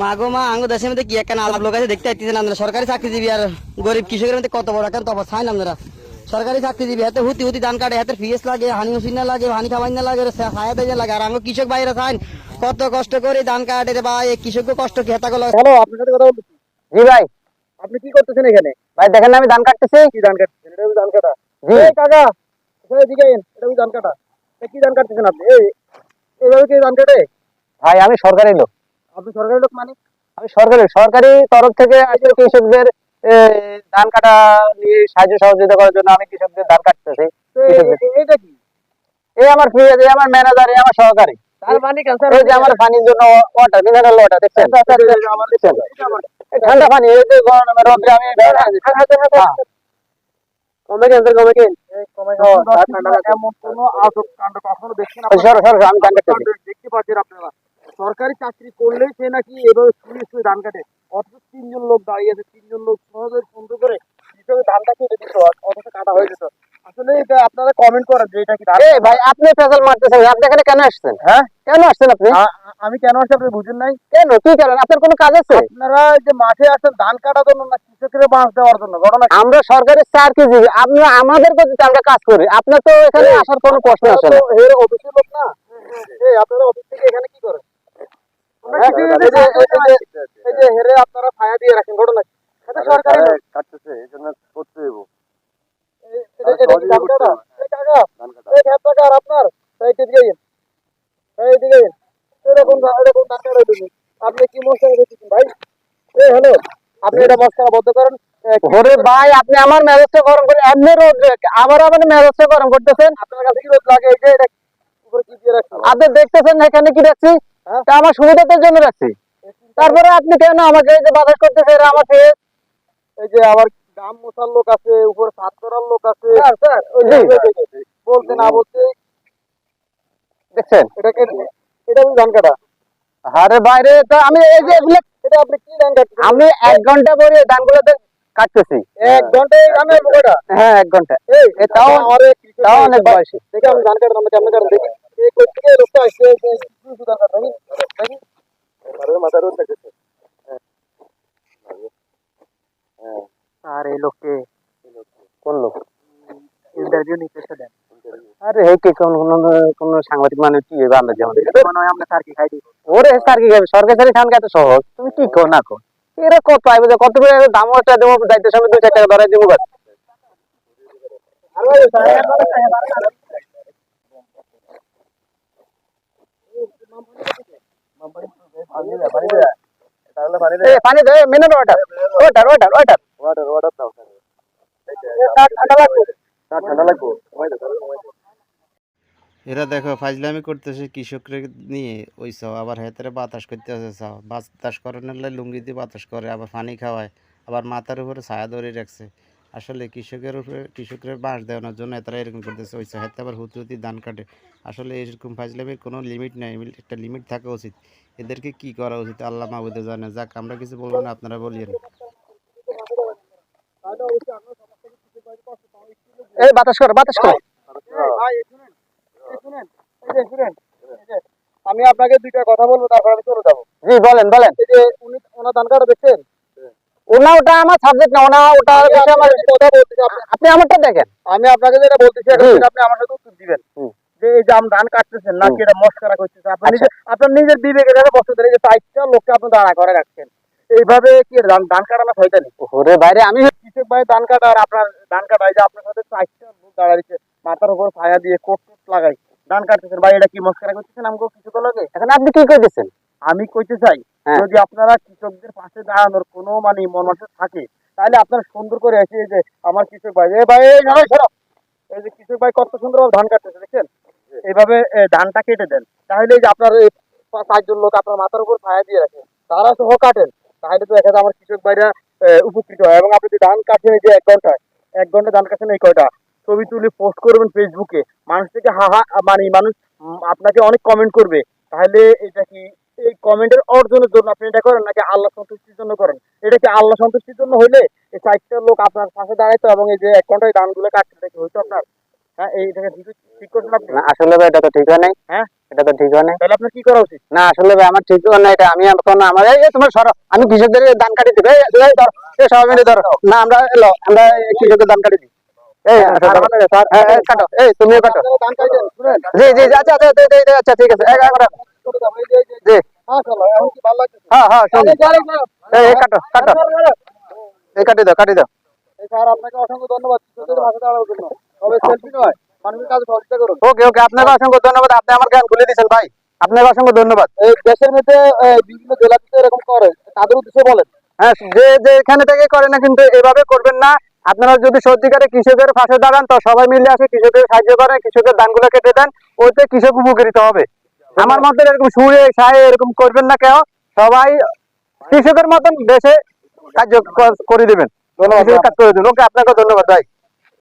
মা গো মা আঙ্গ দেশের মধ্যে কি একখানা আলাপ লোক আছে দেখতে পাইতেছেন আপনারা? সরকারি চাকরিজীবী আর গরিব কৃষকের মধ্যে কত বড় এখন তফাৎ না আপনারা? সরকারি চাকরিজীবী হাতে হুতি হুতি ধান কাটে হাতে ফিএস লাগে হানি হুসিনা লাগে হানি খাবাই না লাগে ছায়া দেয় লাগে। আর আঙ্গ কৃষক বাইরে চাইন কত কষ্ট করে ধান কাটে রে ভাই কৃষক কষ্ট কি হেতা গুলো? হ্যালো আপনার সাথে কথা বলছি। জি ভাই। আপনি কি করতেছেন এখানে? ভাই দেখেন না আমি ধান কাটতেছি। কি ধান কাটতেছেন? এটা ধান কাটা। জি। কাকা এখানে এদিকে এটা ধান কাটা। কি ধান কাটতেছেন আপনি? এই এইভাবে কি ধান কাটে? ভাই আমি সরকারি লোক। আপনি সরকারি লোক মানে? আমি সরকারি সরকারি তরফ থেকে আসলে কৃষকদের ধান কাটা নিয়ে সাহায্য সহযোগিতা করার জন্য আমি কৃষকদের ধান কাটতেছি। এ- এ- এ- এটা কি? এই আমার ফ্রি এই আমার ম্যানেজার আমার সহকারী। তার ক্যান্সার এই যে আমার পানির জন্য ওয়াটার মিনারেল ওয়াটার দেখছেন? দেখছেন? ঠান্ডা পানি এই যে গরমে রোদ্রে আমি হ্যাঁ। কমে ক্যান্সার কমে কেন কমে এমন কোনো আটক কাণ্ড কখনো দেখছেন সর সর সর, আমি ধান দেখতে পাচ্ছেন আপনারা। সরকারি চাকরি করলেই সে নাকি এভাবে শুয়ে শুয়ে ধান কাটে। অথচ তিনজন লোক দাঁড়িয়ে আছে তিনজন লোক সহজে সুন্দর করে কৃষকের ধানটা কেটে দিত অথচ কাটা হয়ে যেত। আসলে এটা আপনারা কমেন্ট করেন যে এটা কি ধান এই ভাই আপনি ফেসাল মারতেছেন আপনি এখানে কেন আসছেন? হ্যাঁ? কেন আসছেন আপনি? আমি কেন আসছি আপনি বুঝেন নাই? কেন? কি কারণ? আপনার কোনো কাজ আছে? আপনারা যে মাঠে আসেন ধান কাটার জন্য না কৃষকের বাঁশ দেওয়ার জন্য? ঘটনা? আমরা সরকারি চাকরিজীবী আপনি আমাদের কাছে আমরা কাজ করি আপনার তো এখানে আসার কোনো প্রশ্ন আসে না। অফিসের লোক না? আপনারা অফিস থেকে এখানে কি করেন? এই যে- হেরে আপনারা ছায়া দিয়ে রাখেন ঘটনা? সরকারি কাটতেছে এই জন্য করতে দেবো আপনার? এরকম এরকম আপনি কি মশলা করতেছেন ভাই? হ্যালো আপনি এটা মশলা বদ্ধ করেন। ওরে ভাই আপনি আমার মেজাজটা গরম করে এমনি রোদ আবার আমার মেজাজটা গরম করতেছেন? আপনার কাছে কি রোদ লাগে? এই যে এটা উপরে কি দিয়ে রাখছেন? আপনি দেখতেছেন এখানে কি রাখছি? তা আমার সুবিধার জন্য রাখছি। তারপরে আপনি কেন আমাকে এই যে বাতাস করতেছে এরা আমাকে এই যে আবার গাম মশার লোক আছে উপরে সাত করার লোক আছে। স্যার, স্যার, বলতে না বলতে দেখছেন? এটাকে এটা আমি ধান কাটা। আরে বাইরে তো আমি এই যে এগুলো এটা আপনি কি ধান কাটছেন আমি এক ঘণ্টা পরে এই ধানগুলোতে কাটতেছি। এক আমি মোটা হ্যাঁ এক ঘণ্টা। এই তাও আমার তাও অনেক বয়সী। দেখে আমি ধান কাটতাম কেমন কাটতাম দেখি এই থেকে লোকটা আসছে? মাথার আর এই লোককে কোন লোক ইন্টারভিউ দেন আরে এই কি কোন কোন কোন সাংবাদিক মানুষ কি এবার আমরা যেমন মনে হয় আমরা স্যার কি খাই দিই ওরে স্যার কি খাবে সরকারি ধান কাটা সহজ তুমি কি কো না কো এরা কত আইবে যে কত দাম একটা দেবো দায়িত্বের সামনে দুই চার টাকা ধরাই দেবো বাস আর স্যার পানি দে mineral water water water water water water দাও ঠান্ডা লাগবে। ঠান্ডা লাগবো। এরা দেখো ফাজলামি করতেছে কৃষকরে নিয়ে। ওই সব আবার হেতারে বাতাস করতেছে সব বাতাস করানোর লাই লুঙ্গি দিয়ে বাতাস করে আবার পানি খাওয়ায়। আবার মাথার উপরে ছায়া ধরে রাখছে। আসলে কৃষকের উপরে কৃষকের বাঁশ দেওয়ানোর জন্য এতারা এরকম করতেছে। ওই সব আবার হুতি হুতি ধান কাটে। আসলে এরকম ফাজলামির কোনো লিমিট নেই একটা লিমিট থাকা উচিত। এদেরকে কি করা উচিত? আল্লাহ মাহবুদে জানে। যাক আমরা কিছু বলব না আপনারা বলিয়েন। এই বাতাস কর বাতাস কর। ভাই এই শুনেন এই শুনেন এই যে শুনেন এই যে, আমি আপনাকে দুইটা কথা বলব তারপর আমি চলে যাব। জি বলেন বলেন। এই যে উনি ওনার ধান কাটা দেখছেন? ওনা ওটা আমার সাবজেক্ট না ওনা ওটা আমার আপনি- আপনি আমারটা দেখেন। আমি আপনাকে যেটা বলতেছি এখন আপনি আমার সাথে উত্তর দিবেন। যে এই যে আপনি ধান কাটতেছেন নাকি হুম। এটা মস্করা করতেছেন? আপনার আচ্ছা। আপনার নিজের বিবেকের বসতে এই যে লোককে আপনি দাঁড়া করে রাখছেন। এইভাবে কি ধান ধান কাটানো শয়তানি ওরে বাইরে আমি কৃষক ভাই ধান কাটা আর আপনার ধান কাটা যে আপনার সাথে চারটা লোক দাঁড়া দিচ্ছে মাথার উপর ছায়া দিয়ে কোট লাগাই। ধান কাটতেছেন ভাই এটা কি মস্করা করতেছেন আমাকে কৃষক লাগে এখন আপনি কি কইতেছেন? আমি কইতে চাই হ্যাঁ। যদি আপনারা কৃষকদের পাশে দাঁড়ানোর কোনো মানে মন থাকে তাহলে আপনারা সুন্দর করে এসে যে আমার কৃষক ভাই এ ভাই এই যে কৃষক ভাই কত সুন্দর ধান কাটতেছে দেখছেন? এইভাবে ধানটা কেটে দেন। তাহলে যে আপনার এই পা- চারজন লোক আপনার মাথার উপর ছায়া দিয়ে রাখেন তারা সহ কাটেন। তাহলে তো দেখা যায় আমার কৃষক ভাইরা উপকৃত হয়। এবং আপনি যদি ধান কাটেন এই যে এক ঘন্টায় এক ঘণ্টা ধান কাটেন এই কয়টা? ছবি তুলে পোস্ট করবেন ফেসবুকে মানুষ থেকে হা হা মানে মানুষ আপনাকে অনেক কমেন্ট করবে। তাহলে এটা কি এই কমেন্টের অর্জনের জন্য আপনি এটা করেন নাকি আল্লাহ সন্তুষ্টির জন্য করেন? এটা কি আল্লাহ সন্তুষ্টির জন্য হইলে এই চারটা লোক আপনার পাশে দাঁড়াইতো এবং এই যে এক ঘন্টায় ধানগুলো কাটতে দেখে হইতো আপনার? হ্যাঁ এইটাকে ঠিক ঠিক করছেন আপনি? আসলে এটা তো ঠিক হয় নাই। হ্যাঁ? এটা তো ঠিক হয় নাই। তাহলে আপনার কি করা উচিত? না আসলে ভাই আমার ঠিক হয় না এটা আমি এখন আমার এই এই তোমার সরো আমি কৃষকদের দান কাটি দিবে এই এই ধর এই সবাই মিলে ধরো। না আমরা এলো আমরা কৃষকদের দান কাটি দিই। এই কাটো। এই তুমিও জি জি আচ্ছা আচ্ছা আচ্ছা, আচ্ছা, ঠিক আছে এক এক রাখ। জি। হ্যাঁ হ্যাঁ শুনি এই এই কাটো কাটো। এই কাটি দাও কাটি দাও। স্যার আপনাকে অসংখ্য ধন্যবাদ। ভাষা দাঁড়ানোর জন্য। তবে সেলফি নয় মানুষের কাছে সহযোগিতা করুন। ওকে ওকে আপনাকে অসংখ্য ধন্যবাদ। আপনি আমার জ্ঞান খুলে দিয়েছেন ভাই। আপনাকে অসংখ্য ধন্যবাদ। এই দেশের মধ্যে বিভিন্ন জেলাতে এরকম করে। তাদের উদ্দেশ্যে বলেন। হ্যাঁ যে যে এখানে থেকে করে না কিন্তু এভাবে করবেন না। আপনারা যদি সত্যিকারে কৃষকের পাশে দাঁড়ান তো সবাই মিলে আসে কৃষকের সাহায্য করেন কৃষকের ধানগুলো কেটে দেন ওতে কৃষক উপকৃত হবে। আমার মতে এরকম সুরে সাহে এরকম করবেন না কেউ। সবাই কৃষকের মতন দেশে কার্য করে দেবেন। কাজ করে দেবেন। ওকে আপনাকে ধন্যবাদ ভাই।